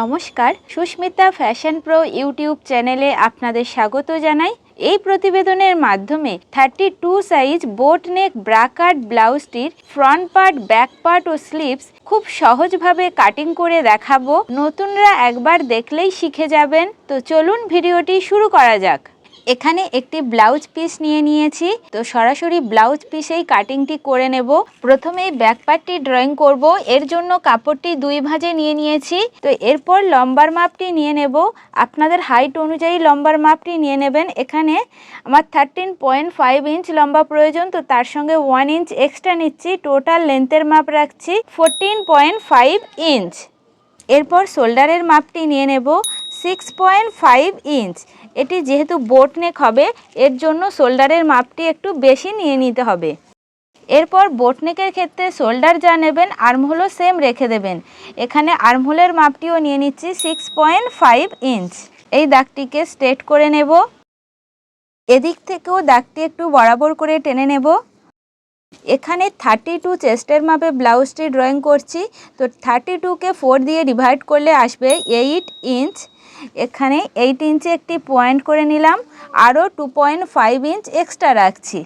নমস্কার, Susmita fashion pro YouTube চ্যানেলে আপনাদের স্বাগত জানাই। এই প্রতিবেদনের মাধ্যমে thirty two size boat neck bra cut ব্লাউজটির ফ্রন্ট পার্ট ব্যাক পার্ট ও স্লিভস খুব সহজভাবে কাটিং করে দেখাবো। নতুনরা একবার দেখলেই শিখে যাবেন। তো চলুন ভিডিওটি শুরু করা যাক। এখানে একটি ব্লাউজ পিস নিয়ে নিয়েছি। তো সরাসরি ব্লাউজ পিসেই কাটিংটি করে নেব। প্রথমেই ব্যাক পার্টটি ড্রয়িং করব। এর জন্য কাপড়টি দুই ভাঁজে নিয়ে নিয়েছি। তো এরপর লম্বার মাপটি নিয়ে নেব। আপনাদের হাইট অনুযায়ী লম্বার মাপটি নিয়ে নেবেন। এখানে আমার থার্টিন পয়েন্ট ফাইভ ইঞ্চ লম্বা প্রয়োজন। তো তার সঙ্গে ওয়ান ইঞ্চ এক্সট্রা নিচ্ছি। টোটাল লেন্থের মাপ রাখছি। ফোরটিন পয়েন্ট ফাইভ ইঞ্চ এরপর শোল্ডারের মাপটি নিয়ে নেব। সিক্স পয়েন্ট ফাইভ ইঞ্চ এটি যেহেতু বোট নেক হবে, এর জন্য শোল্ডারের মাপটি একটু বেশি নিয়ে নিতে হবে। এরপর বোটনেকের ক্ষেত্রে শোল্ডার যা নেবেন আর্মহোলও সেম রেখে দেবেন। এখানে আর্মহোলের মাপটিও নিয়ে নিচ্ছি সিক্স পয়েন্ট ফাইভ ইঞ্চ এই দাগটিকে স্ট্রেট করে নেব। এদিক থেকেও দাগটি একটু বরাবর করে টেনে নেব। এখানে থার্টি টু চেস্টের মাপে ব্লাউজটি ড্রয়িং করছি। তো থার্টি টুকে ফোর দিয়ে ডিভাইড করলে আসবে এইট ইঞ্চ এখানে এইট ইঞ্চে একটি পয়েন্ট করে নিলাম, আরও two point five inch extra রাখছি।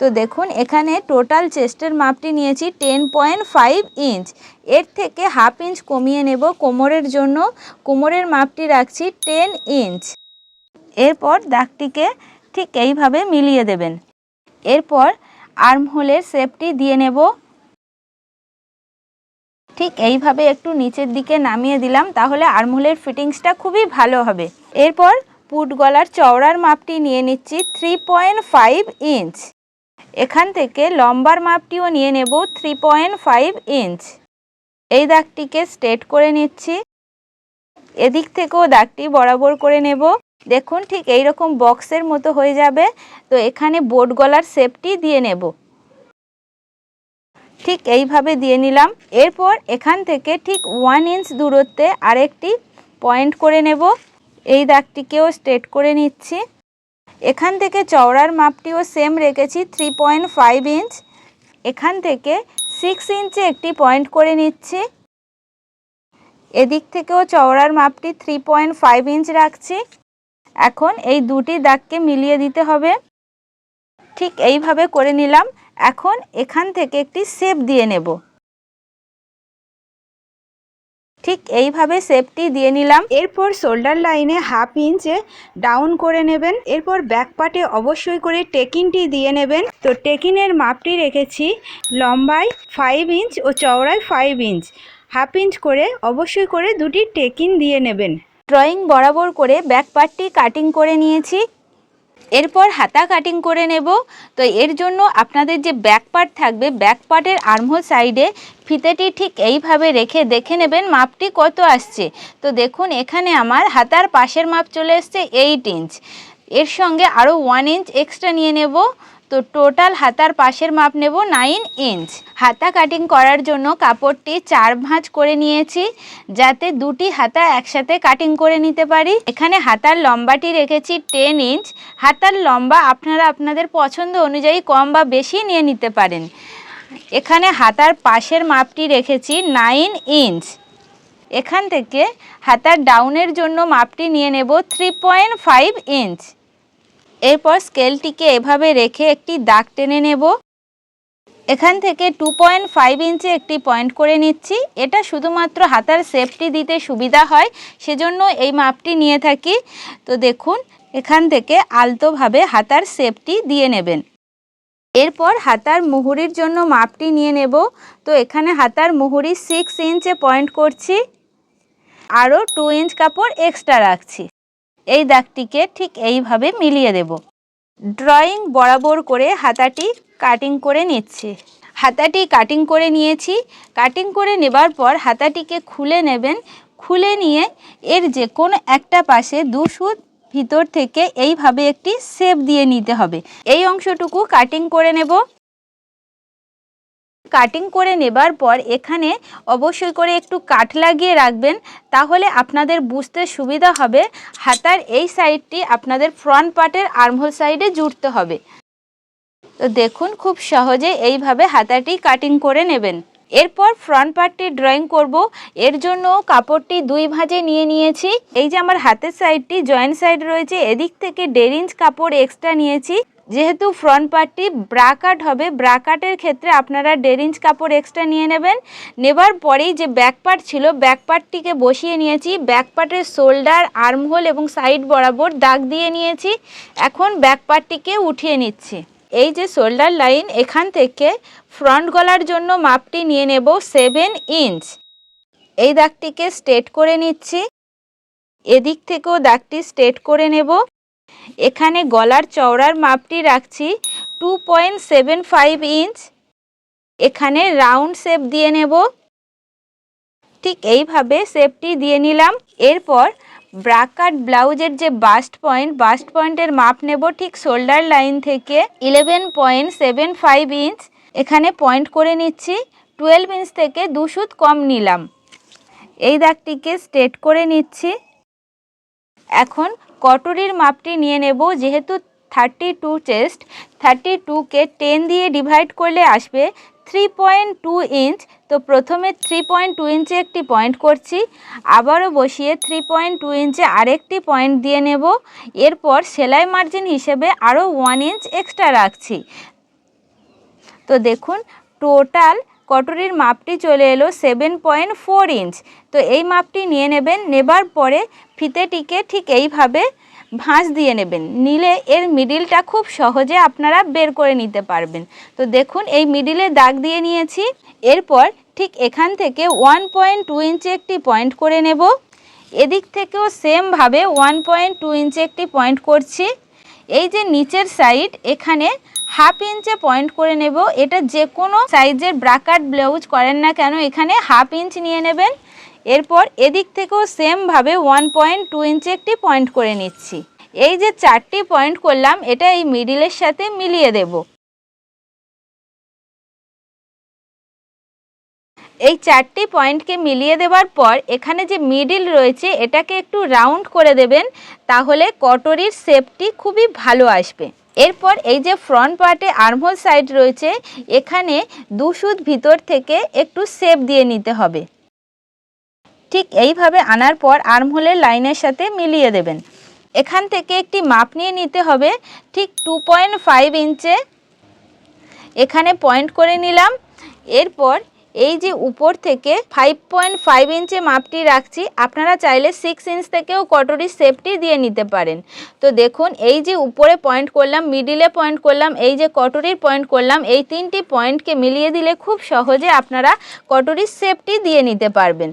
তো দেখুন, এখানে টোটাল চেস্টের মাপটি নিয়েছি টেন পয়েন্ট ফাইভ ইঞ্চ এর থেকে হাফ ইঞ্চ কমিয়ে নেব, কোমরের জন্য। কোমরের মাপটি রাখছি টেন ইঞ্চ এরপর দাগটিকে ঠিক এইভাবে মিলিয়ে দেবেন। এরপর আর্মহোলের শেপটি দিয়ে নেব। ঠিক এইভাবে একটু নিচের দিকে নামিয়ে দিলাম, তাহলে আর্মহোলের ফিটিংসটা খুবই ভালো হবে। এরপর পুট গলার চওড়ার মাপটি নিয়ে নিচ্ছি থ্রি পয়েন্ট ফাইভ ইঞ্চ এখান থেকে লম্বার মাপটিও নিয়ে নেব থ্রি পয়েন্ট ফাইভ ইঞ্চ এই দাগটিকে স্ট্রেট করে নিচ্ছি। এদিক থেকেও দাগটি বরাবর করে নেব। দেখুন ঠিক এই রকম বক্সের মতো হয়ে যাবে। তো এখানে বোট গলার শেপটি দিয়ে নেব। ঠিক এইভাবে দিয়ে নিলাম। এরপর এখান থেকে ঠিক ওয়ান ইঞ্চ দূরত্বে আরেকটি পয়েন্ট করে নেব। এই দাগটিকেও স্ট্রেট করে নিচ্ছি। এখান থেকে চওড়ার মাপটিও সেম রেখেছি থ্রি পয়েন্ট ফাইভ ইঞ্চ এখান থেকে সিক্স ইঞ্চে একটি পয়েন্ট করে নিচ্ছি। এদিক থেকেও চওড়ার মাপটি থ্রি পয়েন্ট ফাইভ ইঞ্চ রাখছি। এখন এই দুটি দাগকে মিলিয়ে দিতে হবে। ঠিক এইভাবে করে নিলাম। এখন এখান থেকে একটি শেপ দিয়ে নেব। ঠিক এইভাবে শেপটি দিয়ে নিলাম। এরপর শোল্ডার লাইনে হাফ ইঞ্চে ডাউন করে নেবেন। এরপর ব্যাক পার্টে অবশ্যই করে টেকিনটি দিয়ে নেবেন। তো টেকিনের মাপটি রেখেছি লম্বায় ফাইভ ইঞ্চ ও চওড়ায় ফাইভ ইঞ্চ হাফ ইঞ্চ করে অবশ্যই করে দুটি টেকিন দিয়ে নেবেন। ড্রয়িং বরাবর করে ব্যাক পার্টটি কাটিং করে নিয়েছি। এরপর হাতা কাটিং করে নেব। তো এর জন্য আপনাদের যে ব্যাক পার্ট থাকবে ব্যাক পার্টের আর্মহোল সাইডে ফিতেটি ঠিক এইভাবে রেখে দেখে নেবেন মাপটি কত আসছে। তো দেখুন, এখানে আমার হাতার পাশের মাপ চলে এসছে এইট ইঞ্চ এর সঙ্গে আরও ওয়ান ইঞ্চ এক্সট্রা নিয়ে নেব। তো টোটাল হাতার পাশের মাপ নেব নাইন ইঞ্চ। হাতা কাটিং করার জন্য কাপড়টি চার ভাঁজ করে নিয়েছি, যাতে দুটি হাতা একসাথে কাটিং করে নিতে পারি। এখানে হাতার লম্বাটি রেখেছি টেন ইঞ্চ। হাতার লম্বা আপনারা আপনাদের পছন্দ অনুযায়ী কম বা বেশি নিয়ে নিতে পারেন। এখানে হাতার পাশের মাপটি রেখেছি নাইন ইঞ্চ। এখান থেকে হাতার ডাউনের জন্য মাপটি নিয়ে নেব থ্রি পয়েন্ট ফাইভ ইঞ্চ। এরপর স্কেলটিকে এভাবে রেখে একটি দাগ টেনে নেব। এখান থেকে টু পয়েন্ট ফাইভ ইঞ্চে একটি পয়েন্ট করে নিচ্ছি। এটা শুধুমাত্র হাতার সেফটি দিতে সুবিধা হয়, সেজন্য এই মাপটি নিয়ে থাকি। তো দেখুন, এখান থেকে আলতোভাবে হাতার সেফটি দিয়ে নেবেন। এরপর হাতার মুহুরির জন্য মাপটি নিয়ে নেব। তো এখানে হাতার মুহুরি সিক্স ইঞ্চে পয়েন্ট করছি। আরও টু ইঞ্চ কাপড় এক্সট্রা রাখছি। এই দাগটিকে ঠিক এইভাবে মিলিয়ে দেব। ড্রয়িং বরাবর করে হাতাটি কাটিং করে নিচ্ছি। হাতাটি কাটিং করে নিয়েছি। কাটিং করে নেবার পর হাতাটিকে খুলে নেবেন। খুলে নিয়ে এর যে কোনো একটা পাশে দু ভিতর থেকে এইভাবে একটি শেপ দিয়ে নিতে হবে। এই অংশটুকু কাটিং করে নেব। কাটিং করে নেবার পর এখানে অবশ্যই করে একটু কাঠ লাগিয়ে রাখবেন, তাহলে আপনাদের বুঝতে সুবিধা হবে। হাতার এই সাইডটি আপনাদের ফ্রন্ট পার্টের আর্মহোল সাইডে জুড়তে হবে। তো দেখুন খুব সহজে এইভাবে হাতাটি কাটিং করে নেবেন। এরপর ফ্রন্ট পার্টটি ড্রয়িং করব। এর জন্য কাপড়টি দুই ভাঁজে নিয়ে নিয়েছি। এই যে আমার হাতের সাইডটি জয়েন্ট সাইড রয়েছে, এদিক থেকে দেড় ইঞ্চ কাপড় এক্সট্রা নিয়েছি। যেহেতু ফ্রন্ট পার্টটি ব্রাকাট হবে ব্রাকাটের ক্ষেত্রে আপনারা দেড় ইঞ্চ কাপড় এক্সট্রা নিয়ে নেবেন। নেবার পরেই যে ব্যাক পার্ট ছিল ব্যাক পার্টটিকে বসিয়ে নিয়েছি। ব্যাক পার্টের শোল্ডার আর্মহোল এবং সাইড বরাবর দাগ দিয়ে নিয়েছি। এখন ব্যাক পার্টটিকে উঠিয়ে নিচ্ছি। এই যে শোল্ডার লাইন এখান থেকে ফ্রন্ট গলার জন্য মাপটি নিয়ে নেব সেভেন ইঞ্চ এই দাগটিকে স্ট্রেট করে নিচ্ছি। এদিক থেকেও দাগটি স্ট্রেট করে নেব। এখানে গলার চওড়ার মাপটি রাখছি two point seven five inch এখানে রাউন্ড শেপ দিয়ে নেব। ঠিক এইভাবে শেপটি দিয়ে নিলাম। এরপর ব্রাকাট ব্লাউজের যে বাস্ট পয়েন্ট বাস্ট পয়েন্টের মাপ নেব ঠিক শোল্ডার লাইন থেকে eleven point seven five inch এখানে পয়েন্ট করে নিচ্ছি টুয়েলভ ইঞ্চ থেকে দু সুত কম নিলাম। এই দাগটিকে স্ট্রেট করে নিচ্ছি। এখন কটরির মাপটি নিয়ে নেব, যেহেতু থার্টি টু চেস্ট থার্টি টুকে টেন দিয়ে ডিভাইড করলে আসবে থ্রি পয়েন্ট টু ইঞ্চ তো প্রথমে থ্রি পয়েন্ট টু ইঞ্চে একটি পয়েন্ট করছি, আবারও বসিয়ে থ্রি পয়েন্ট টু ইঞ্চে আরেকটি পয়েন্ট দিয়ে নেব, এরপর সেলাই মার্জিন হিসেবে আরও ওয়ান ইঞ্চ এক্সট্রা রাখছি। তো দেখুন টোটাল কটরির মাপটি চলে এলো সেভেন পয়েন্ট ফোর ইঞ্চ তো এই মাপটি নিয়ে নেবেন, নেবার পরে ফিতেটিকে ঠিক এইভাবে ভাঁজ দিয়ে নেবেন। নিলে এর মিডিলটা খুব সহজে আপনারা বের করে নিতে পারবেন। তো দেখুন, এই মিডিলে দাগ দিয়ে নিয়েছি। এরপর ঠিক এখান থেকে ওয়ান পয়েন্ট টু ইঞ্চে একটি পয়েন্ট করে নেব। এদিক থেকেও সেমভাবে ওয়ান পয়েন্ট টু ইঞ্চে একটি পয়েন্ট করছি। এই যে নিচের সাইড এখানে হাফ ইঞ্চে পয়েন্ট করে নেব। এটা যে কোনো সাইজের ব্রাকাট ব্লাউজ করেন না কেন, এখানে হাফ ইঞ্চ নিয়ে নেবেন। এরপর এদিক থেকেও সেমভাবে ওয়ান পয়েন্ট টু ইঞ্চে একটি পয়েন্ট করে নিচ্ছি। এই যে চারটি পয়েন্ট করলাম, এটা এই মিডিলের সাথে মিলিয়ে দেব। এই চারটি পয়েন্টকে মিলিয়ে দেওয়ার পর এখানে যে মিডিল রয়েছে, এটাকে একটু রাউন্ড করে দেবেন, তাহলে কটরির শেপটি খুবই ভালো আসবে। এরপর এই যে ফ্রন্ট পার্টে আর্মহোল সাইড রয়েছে, এখানে দু সুত ভিতর থেকে একটু সেপ দিয়ে নিতে হবে। ঠিক এইভাবে আনার পর আর্মহোলের লাইনের সাথে মিলিয়ে দেবেন। এখান থেকে একটি মাপ নিয়ে নিতে হবে, ঠিক টু পয়েন্ট ফাইভ ইঞ্চে এখানে পয়েন্ট করে নিলাম, এরপর এই যে উপর থেকে ফাইভ পয়েন্ট ফাইভ ইঞ্চে মাপটি রাখছি, আপনারা চাইলে সিক্স ইঞ্চ থেকেও কটরির সেফটি দিয়ে নিতে পারেন। তো দেখুন, এই যে উপরে পয়েন্ট করলাম মিডিলে পয়েন্ট করলাম, এই যে কটরির পয়েন্ট করলাম, এই তিনটি পয়েন্টকে মিলিয়ে দিলে খুব সহজে আপনারা কটরির সেফটি দিয়ে নিতে পারবেন।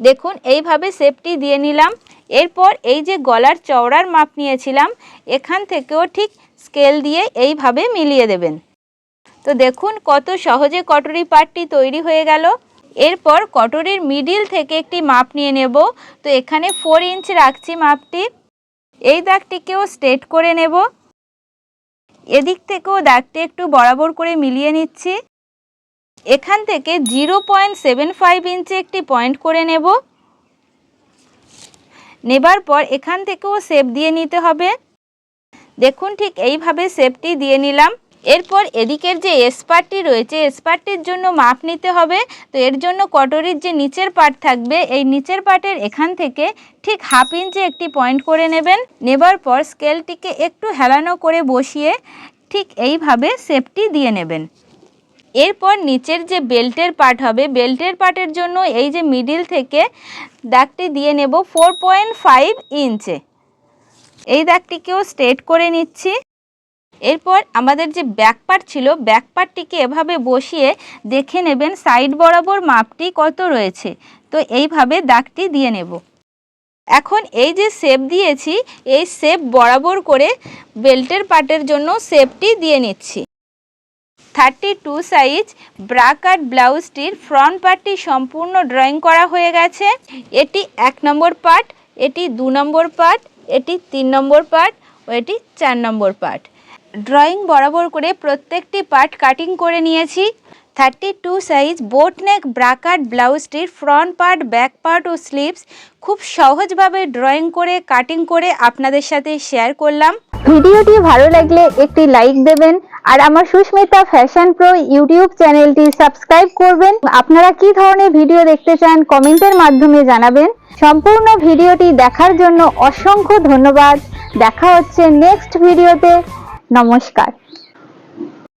দেখুন, এইভাবে সেফটি দিয়ে নিলাম। এরপর এই যে গলার চওড়ার মাপ নিয়েছিলাম, এখান থেকেও ঠিক স্কেল দিয়ে এইভাবে মিলিয়ে দেবেন। তো দেখুন কত সহজে কটরি পাটটি তৈরি হয়ে গেল। এরপর কটরির মিডিল থেকে একটি মাপ নিয়ে নেব। তো এখানে ফোর ইঞ্চ রাখছি মাপটি। এই দাগটিকেও স্ট্রেট করে নেব। এদিক থেকেও দাগটি একটু বরাবর করে মিলিয়ে নিচ্ছি। এখান থেকে জিরো পয়েন্ট সেভেন ফাইভ ইঞ্চে একটি পয়েন্ট করে নেব। নেবার পর এখান থেকেও শেপ দিয়ে নিতে হবে। দেখুন ঠিক এইভাবে শেপটি দিয়ে নিলাম। এরপর এদিকের যে এসপারটি রয়েছে এসপারটির জন্য মাপ নিতে হবে। তো এর জন্য কটরির যে নিচের পার্ট থাকবে, এই নিচের পার্টের এখান থেকে ঠিক হাফ ইঞ্চে একটি পয়েন্ট করে নেবেন। নেবার পর স্কেলটিকে একটু হেলানো করে বসিয়ে ঠিক এইভাবে শেপটি দিয়ে নেবেন। এরপর নিচের যে বেল্টের পার্ট হবে, বেল্টের পার্টের জন্য এই যে মিডিল থেকে দাগটি দিয়ে নেব ফোর পয়েন্ট ফাইভ ইঞ্চে। এই দাগটিকেও স্ট্রেট করে নিচ্ছি। এরপর আমাদের যে ব্যাক পার্ট ছিল ব্যাক পার্টটিকে এভাবে বসিয়ে দেখে নেবেন সাইড বরাবর মাপটি কত রয়েছে। তো এইভাবে দাগটি দিয়ে নেব। এখন এই যে শেপ দিয়েছি, এই শেপ বরাবর করে বেল্টের পার্টের জন্য শেপটি দিয়ে নিচ্ছি। থার্টি টু সাইজ ব্রাকাট ব্লাউজটির ফ্রন্ট পার্টটি সম্পূর্ণ ড্রয়িং করা হয়ে গেছে। এটি এক নম্বর পার্ট এটি দু নম্বর পার্ট এটি তিন নম্বর পার্ট ও এটি চার নম্বর পার্ট ড্রয়িং বরাবর করে প্রত্যেকটি পার্ট কাটিং করে নিয়েছি। Thirty two size boat neck bra cut ব্লাউজটির ফ্রন্ট পার্ট ব্যাক পার্ট ও স্লিভস খুব সহজভাবে ড্রয়িং করে কাটিং করে আপনাদের সাথে শেয়ার করলাম। ভিডিওটি ভালো লাগলে একটি লাইক দেবেন আর আমার সুস্মিতা ফ্যাশন প্রো ইউটিউব চ্যানেলটি সাবস্ক্রাইব করবেন। আপনারা কি ধরনের ভিডিও দেখতে চান কমেন্টের মাধ্যমে জানাবেন। সম্পূর্ণ ভিডিওটি দেখার জন্য অসংখ্য ধন্যবাদ। দেখা হচ্ছে নেক্সট ভিডিওতে নমস্কার